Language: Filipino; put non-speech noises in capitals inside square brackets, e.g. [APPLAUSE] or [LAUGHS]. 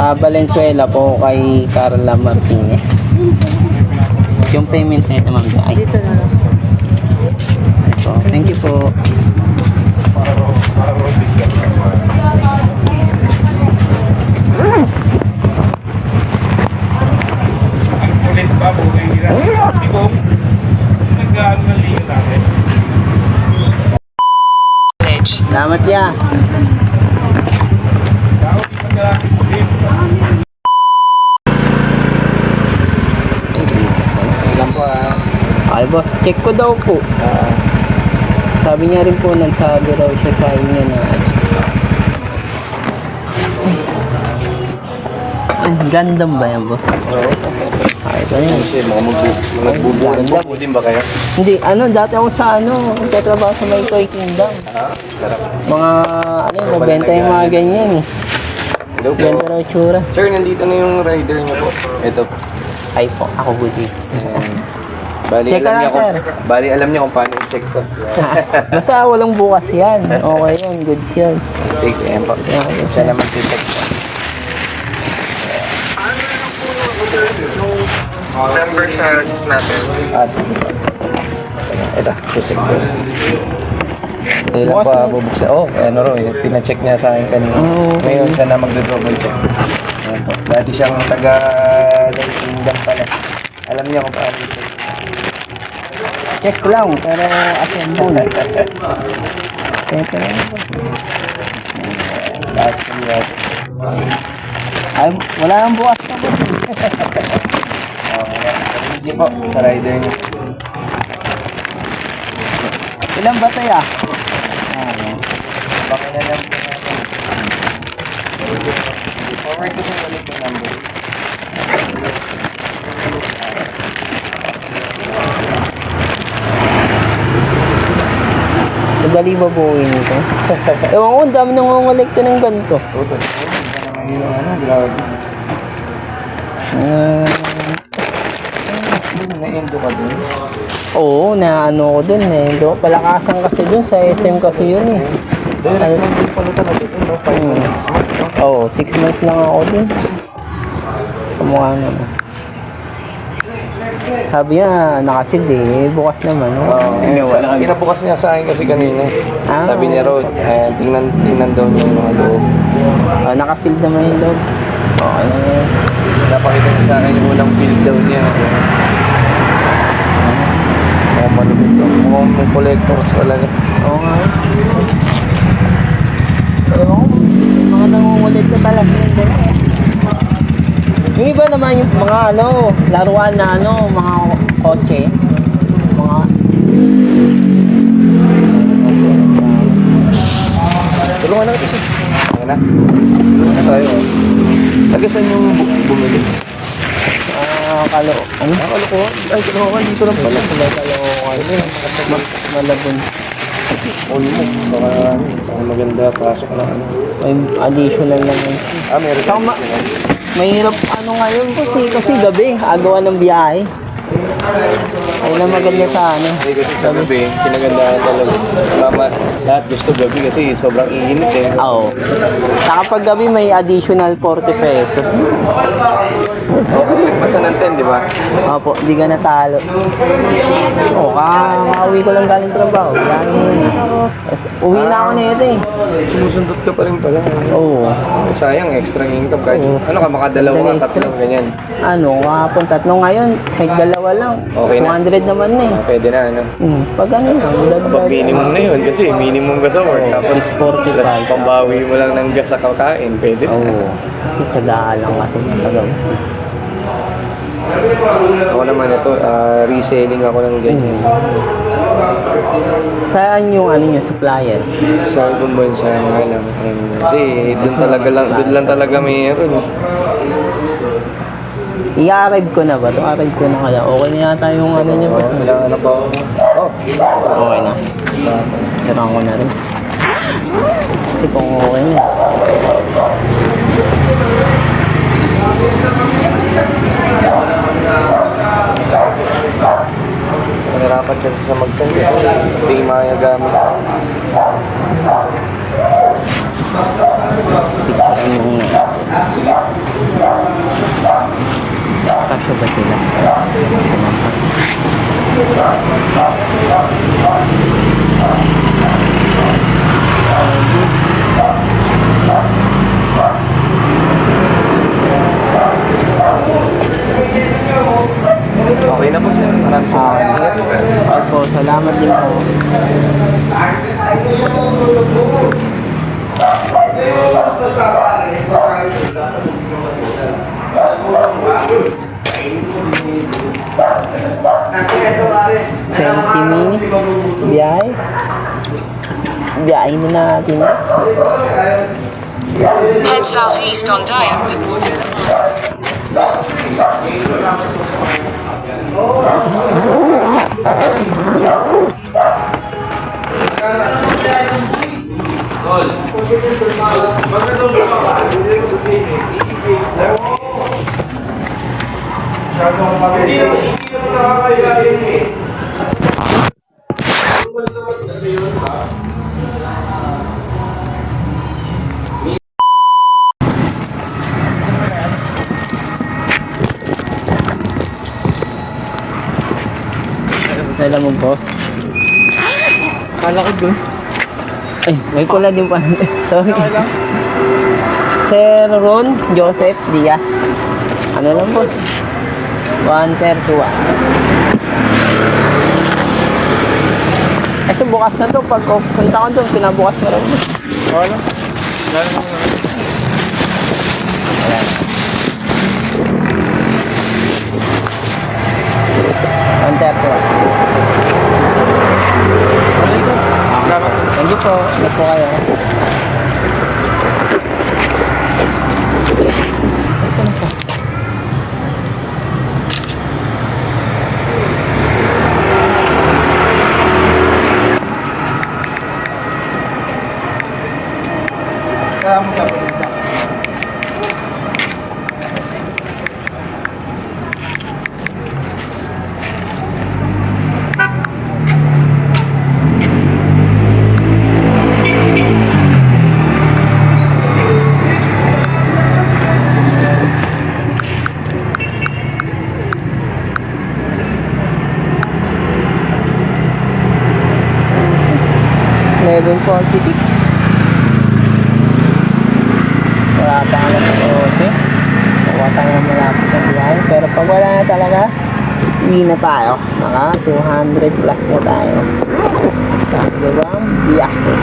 Sa Valenzuela po kay Carla Martinez. Yung payment na ito, ma'am. Ay, Dito na lang. ito. Thank you po. Liyo natin. Salamat ya. Ba ah. Ay boss, check ko daw po. Ah, sabi niya rin po, nagsabi raw siya sa inyo na Ay, gandam ba yan boss? Oo. Ay, ito yan. Kasi mga magbuburan po din ba kayo? Hindi, ano, dati ako sa ano, nagtatrabaho sa may Toy Kingdom. Sarap. Mga, ano, mabenta yung mga ganyan eh. Hello po. Ganda raw tsura. Sir, nandito na yung rider niyo po. Ito. Ay po, ako buti. [LAUGHS] Bali, Check alam niya kung, sir. bali, alam niya kung paano i-check to. [LAUGHS] Basta walang bukas yan. [LAUGHS] Okay yun, goods yun. Take ayan po. Okay, Siya naman i-check to. Member sa natin. Ah, sige po. Ito, i-check ko. Ilan Bukas pa na. bubuksan? Oh, ano ro, eh, pina-check niya sa akin kanina. Oh, okay. Ngayon siya na magdo-double check. Ayan po. Dati siyang taga Kingdom pala. Alam niya kung paano i-check. Check lang, pero assemble. Check lang. Lahat lahat. Ay, wala nang bukas na. Oh, Hindi po, sa rider niya. Ilan ba tayo Baka na lang po natin. Forward ko ulit yung number. Madali ba buuin ito? [LAUGHS] Ewan ko, dami nang ngongolekta ng ganito. Hindi naman yung ano, grabe. Ah, Na-endo ka dun. oo, na ano ko dun eh. Do, palakasan kasi dun, sa SM kasi yun eh. Dahil hindi pala talaga ito, no? Five months. no? Oo, 6 months lang ako dun. Kamukha naman. Sabi niya, nakasid eh. Bukas naman. No? Oo. Pinabukas niya sa akin kasi kanina. Ah. Sabi niya Rod, eh, tingnan, tingnan daw niya yung mga loob. Ah, nakasil naman yung loob. Okay. Napakita niya sa akin yung unang build daw niya. Mukhang malupit daw. Mukhang may collectors talaga. Oo nga. Oo, mga nangungulit ka talaga yun din. Yung iba naman yung mga ano, laruan na ano, mga kotse. Mga... Tulungan na kasi. Ano na? Tulungan na tayo. Taga saan yung bu- bumili? Ah, kalo... Ano? Ah, kalokohan. Ay, kalokohan. Dito lang pala. Ma- Malabon. All mo. Baka, baka maganda. Pasok na ano. May additional lang yun. Ah, meron. Saka ma- Mahirap ano ngayon kasi kasi gabi, agawan ng biyahe. Ay na maganda sa ano. Hindi kasi sa gabi, kinagandahan talaga. Mama, lahat gusto gabi kasi sobrang init eh. Oo. Saka pag gabi may additional 40 pesos. Okay, nagpasa ng 10, di ba? Opo, di ka natalo. Oo, kakauwi ko lang galing trabaho. Galing, Tapos, uwi na ako nito eh. Sumusundot ka pa rin pala. Oo. Sayang, extra income kahit. Oo. Ano ka, makadalawa Dali ka, extra. tatlong ganyan. Ano, kahapon tatlo ngayon, kahit dalawa lang. Okay na. 200 naman na eh. Ah, Pwede na, ano? Hmm, pag ano lang, Pag dagdag. minimum na yun, kasi minimum ka sa work. Tapos, 645. plus pambawi mo lang ng gas sa kakain, pwede na. Oo. Tsagaan lang kasi tagawas. Ako naman ito, ah, reselling ako ng ganyan. Saan yung ano niya, supplier? Sa ibang bansa nga lang. Ayun. Kasi doon talaga lang, doon lang talaga mayroon. I-arrive ko na ba? Ito, arrive ko na kaya. Okay na yata yung ano niya. boss. Kailangan na pa ako. Oh, Okay na. Hirang ko na rin. Kasi kung okay na. 20 minutes biyahe biyahe na natin head southeast on diet. Oh, Alam mo, boss. Kala ko dun. Ay, may pula din pa. Sorry. Sir Ron Joseph Diaz. Ano lang, boss? 131. Kasi bukas na to. Pag punta ko doon, pinabukas mo rin. Wala. Wala naman nga. One thirty-one. Salamat. Thank you po. Ingat po kayo. 7.46 wala pa alam sa kasi wala tayong malapit na biyahe. Pero pag wala na talaga uwi na tayo. Mga 200 plus na tayo. Sabi ba ang biyahe.